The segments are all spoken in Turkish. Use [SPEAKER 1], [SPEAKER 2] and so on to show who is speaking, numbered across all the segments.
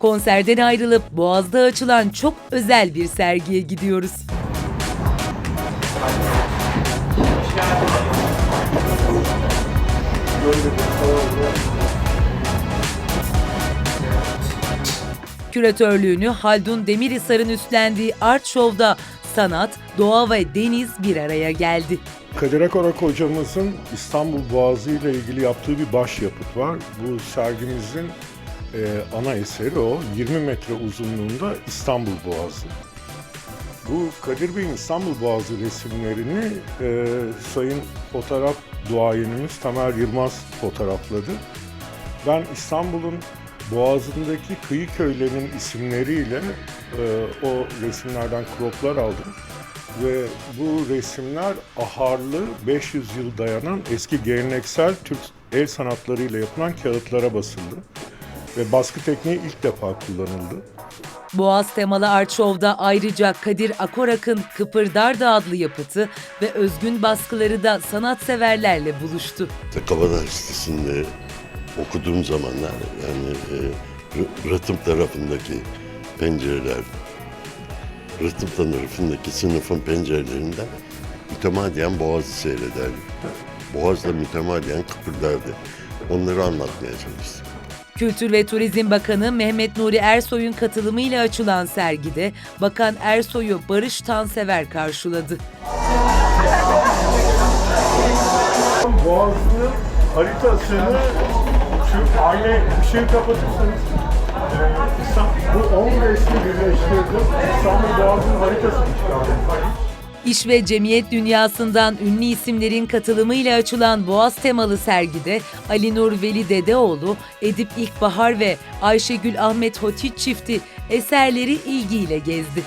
[SPEAKER 1] Konserden ayrılıp Boğaz'da açılan çok özel bir sergiye gidiyoruz. Küratörlüğünü Haldun Demirhisar'ın üstlendiği Art Show'da sanat, doğa ve deniz bir araya geldi.
[SPEAKER 2] Kadir Akorak hocamızın İstanbul Boğazı ile ilgili yaptığı bir başyapıt var. Bu sergimizin e, ana eseri o. 20 metre uzunluğunda İstanbul Boğazı. Bu Kadir Bey'in İstanbul Boğazı resimlerini e, Sayın fotoğraf duayenimiz Tamer Yılmaz fotoğrafladı. Ben İstanbul'un boğazındaki kıyı köylerinin isimleriyle e, o resimlerden kroplar aldım. Ve bu resimler aharlı 500 yıl dayanan eski geleneksel Türk el sanatlarıyla yapılan kağıtlara basıldı. Ve baskı tekniği ilk defa kullanıldı.
[SPEAKER 1] Boğaz temalı Art Show'da ayrıca Kadir Akorak'ın Kıpırdarda adlı yapıtı ve özgün baskıları da sanatseverlerle buluştu.
[SPEAKER 3] Kabadar sitesinde okuduğum zamanlar yani e, R- Rıhtım tarafındaki pencereler, Rıhtım tarafındaki sınıfın pencerelerinden mütemadiyen Boğaz'ı seyrederdim. Boğaz'da mütemadiyen kıpırdardı. Onları anlatmaya çalıştım.
[SPEAKER 1] Kültür ve Turizm Bakanı Mehmet Nuri Ersoy'un katılımıyla açılan sergide Bakan Ersoy'u Barış Tansever karşıladı.
[SPEAKER 2] Boğazı'nın haritasını şu aynı ışığı kapatırsanız e, bu 10 resmi birleştirdim. İstanbul Boğazı'nın haritasını.
[SPEAKER 1] İş ve cemiyet dünyasından ünlü isimlerin katılımıyla açılan Boğaz temalı sergide Ali Nur Veli Dedeoğlu, Edip İlkbahar ve Ayşegül Ahmet Hotit çifti eserleri ilgiyle gezdi.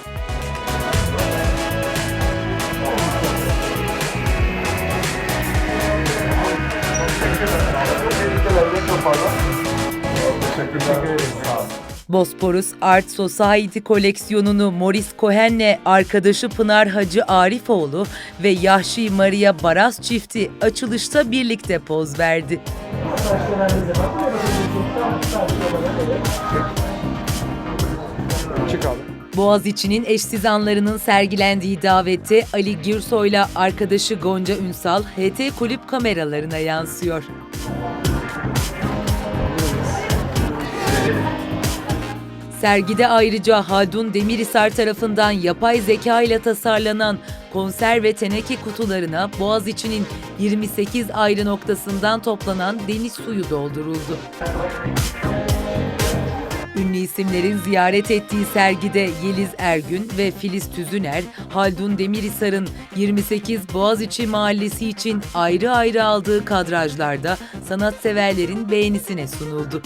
[SPEAKER 1] Bosporus Art Society koleksiyonunu Morris Cohen'le arkadaşı Pınar Hacı Arifoğlu ve Yahşi Maria Baras çifti açılışta birlikte poz verdi. Boğaziçi'nin eşsiz anlarının sergilendiği davette Ali Gürsoy'la arkadaşı Gonca Ünsal HT kulüp kameralarına yansıyor. Sergide ayrıca Haldun Demirhisar tarafından yapay zeka ile tasarlanan konserve teneke kutularına Boğaziçi'nin 28 ayrı noktasından toplanan deniz suyu dolduruldu. Ünlü isimlerin ziyaret ettiği sergide Yeliz Ergün ve Filiz Tüzüner, Haldun Demirhisar'ın 28 Boğaziçi Mahallesi için ayrı ayrı aldığı kadrajlarda sanatseverlerin beğenisine sunuldu.